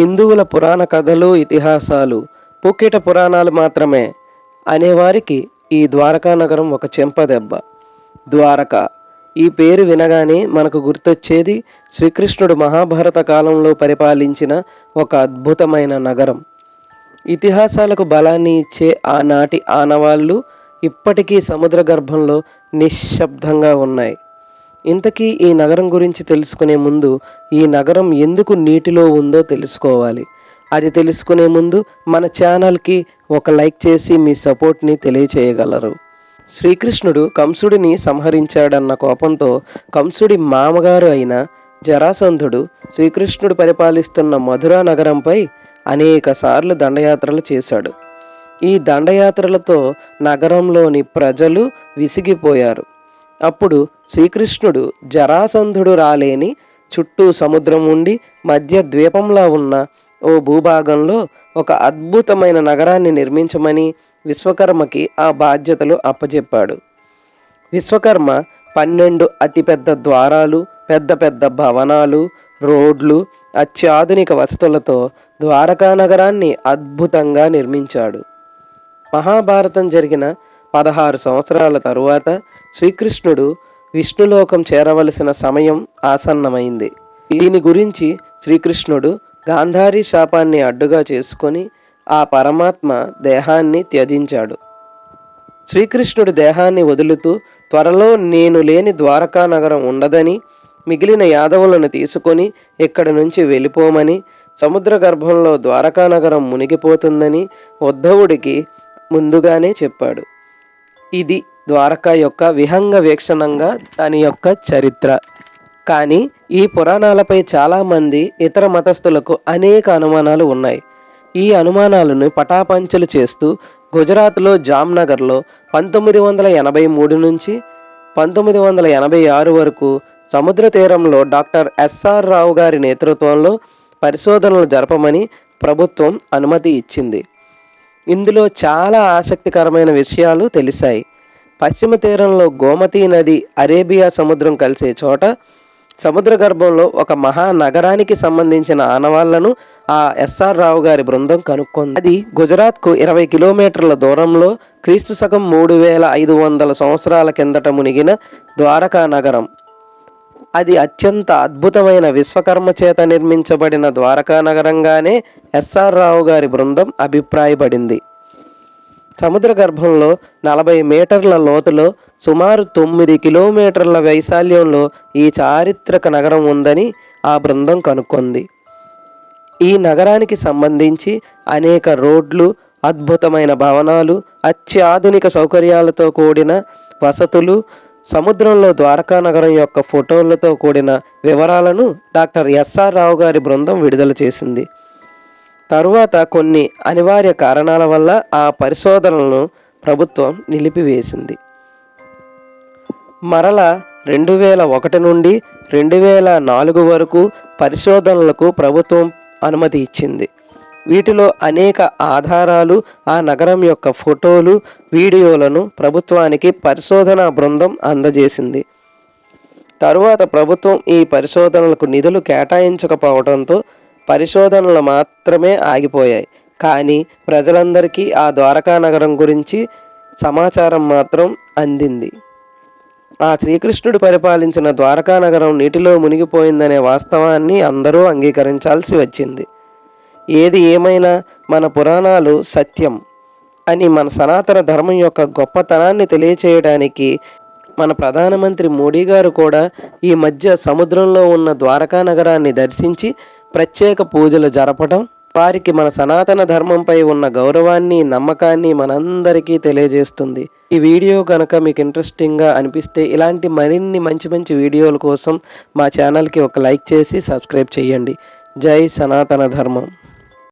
హిందువుల పురాణ కథలు ఇతిహాసాలు పుక్కిట పురాణాలు మాత్రమే. అనేవారికి ఈ ద్వారకా నగరం ఒక చెంపదెబ్బ ద్వారక. ఈ పేరు వినగానే మనకు గుర్తొచ్చేది శ్రీకృష్ణుడు మహాభారత కాలంలో పరిపాలించిన ఒక అద్భుతమైన నగరం. ఇతిహాసాలకు బలాన్ని ఇచ్చే ఆనాటి ఆనవాళ్ళు ఇప్పటికీ సముద్ర గర్భంలో నిశ్శబ్దంగా ఉన్నాయి. ఇంతకీ ఈ నగరం గురించి తెలుసుకునే ముందు ఈ నగరం ఎందుకు నీటిలో ఉందో తెలుసుకోవాలి. అది తెలుసుకునే ముందు మన ఛానల్కి ఒక లైక్ చేసి మీ సపోర్ట్ని తెలియచేయగలరు. శ్రీకృష్ణుడు కంసుడిని సంహరించాడన్న కోపంతో కంసుడి మామగారు అయిన జరాసంధుడు శ్రీకృష్ణుడు పరిపాలిస్తున్న మధురా నగరంపై అనేక సార్లు దండయాత్రలు చేశాడు. ఈ దండయాత్రలతో నగరంలోని ప్రజలు విసిగిపోయారు. అప్పుడు శ్రీకృష్ణుడు జరాసంధుడు రాలేని చుట్టూ సముద్రం ఉండి మధ్య ద్వీపంలా ఉన్న ఓ భూభాగంలో ఒక అద్భుతమైన నగరాన్ని నిర్మించమని విశ్వకర్మకి ఆ బాధ్యతలు అప్పచెప్పాడు విశ్వకర్మ పన్నెండు అతిపెద్ద ద్వారాలు పెద్ద పెద్ద భవనాలు రోడ్లు అత్యాధునిక వసతులతో ద్వారకా నగరాన్ని అద్భుతంగా నిర్మించాడు. మహాభారతం జరిగిన పదహారు సంవత్సరాల తరువాత శ్రీకృష్ణుడు విష్ణులోకం చేరవలసిన సమయం ఆసన్నమైంది. దీని గురించి శ్రీకృష్ణుడు గాంధారి శాపాన్ని అడ్డుగా చేసుకొని ఆ పరమాత్మ దేహాన్ని త్యజించాడు. శ్రీకృష్ణుడు దేహాన్ని వదులుతూ త్వరలో నేను లేని ద్వారకా నగరం ఉండదని మిగిలిన యాదవులను తీసుకొని ఇక్కడి నుంచి వెళ్ళిపోమని సముద్ర గర్భంలో ద్వారకా నగరం మునిగిపోతుందని ఉద్ధవుడికి ముందుగానే చెప్పాడు. ఇది ద్వారకా యొక్క విహంగ వీక్షణంగా దాని యొక్క చరిత్ర. కానీ ఈ పురాణాలపై చాలామంది ఇతర మతస్థులకు అనేక అనుమానాలు ఉన్నాయి. ఈ అనుమానాలను పటాపంచలు చేస్తూ గుజరాత్లో జామ్నగర్లో పంతొమ్మిది వందల ఎనభై మూడు నుంచి పంతొమ్మిది వందల ఎనభై ఆరు వరకు సముద్ర తీరంలో డాక్టర్ ఎస్ఆర్ రావు గారి నేతృత్వంలో పరిశోధనలు జరపమని ప్రభుత్వం అనుమతి ఇచ్చింది. ఇందులో చాలా ఆసక్తికరమైన విషయాలు తెలిసాయి పశ్చిమ తీరంలో గోమతీ నది అరేబియా సముద్రం కలిసే చోట సముద్ర గర్భంలో ఒక మహానగరానికి సంబంధించిన ఆనవాళ్ళను ఆ ఎస్ఆర్ రావు గారి బృందం కనుక్కుంది. అది గుజరాత్కు ఇరవై కిలోమీటర్ల దూరంలో క్రీస్తు శకం మూడు వేల ఐదు వందల సంవత్సరాల కిందట మునిగిన ద్వారకా నగరం. అది అత్యంత అద్భుతమైన విశ్వకర్మ చేత నిర్మించబడిన ద్వారకా నగరంగానే ఎస్ఆర్ రావు గారి బృందం అభిప్రాయపడింది. సముద్ర గర్భంలో నలభై మీటర్ల లోతులో సుమారు తొమ్మిది కిలోమీటర్ల వైశాల్యంలో ఈ చారిత్రక నగరం ఉందని ఆ బృందం కనుక్కుంది. ఈ నగరానికి సంబంధించి అనేక రోడ్లు అద్భుతమైన భవనాలు అత్యాధునిక సౌకర్యాలతో కూడిన వసతులు సముద్రంలో ద్వారకా నగరం యొక్క ఫోటోలతో కూడిన వివరాలను డాక్టర్ ఎస్ఆర్ రావు గారి బృందం విడుదల చేసింది. తరువాత కొన్ని అనివార్య కారణాల వల్ల ఆ పరిశోధనలను ప్రభుత్వం నిలిపివేసింది. మరల రెండు వేల ఒకటి నుండి రెండు వేల నాలుగు వరకు పరిశోధనలకు ప్రభుత్వం అనుమతి ఇచ్చింది. వీటిలో అనేక ఆధారాలు ఆ నగరం యొక్క ఫోటోలు వీడియోలను ప్రభుత్వానికి పరిశోధనా బృందం అందజేసింది. తరువాత ప్రభుత్వం ఈ పరిశోధనలకు నిధులు కేటాయించకపోవడంతో పరిశోధనలు మాత్రమే ఆగిపోయాయి. కానీ ప్రజలందరికీ ఆ ద్వారకా నగరం గురించి సమాచారం మాత్రం అందింది. ఆ శ్రీకృష్ణుడు పరిపాలించిన ద్వారకా నగరం నీటిలో మునిగిపోయిందనే వాస్తవాన్ని అందరూ అంగీకరించాల్సి వచ్చింది. ఏది ఏమైనా మన పురాణాలు సత్యం అని మన సనాతన ధర్మం యొక్క గొప్పతనాన్ని తెలియచేయడానికి మన ప్రధానమంత్రి మోడీ గారు కూడా ఈ మధ్య సముద్రంలో ఉన్న ద్వారకా నగరాన్ని దర్శించి ప్రత్యేక పూజలు జరపడం వారికి మన సనాతన ధర్మంపై ఉన్న గౌరవాన్ని నమ్మకాన్ని మనందరికీ తెలియజేస్తుంది. ఈ వీడియో కనుక మీకు ఇంట్రెస్టింగ్గా అనిపిస్తే ఇలాంటి మరిన్ని మంచి మంచి వీడియోల కోసం మా ఛానల్కి ఒక లైక్ చేసి సబ్స్క్రైబ్ చేయండి. జై సనాతన ధర్మం.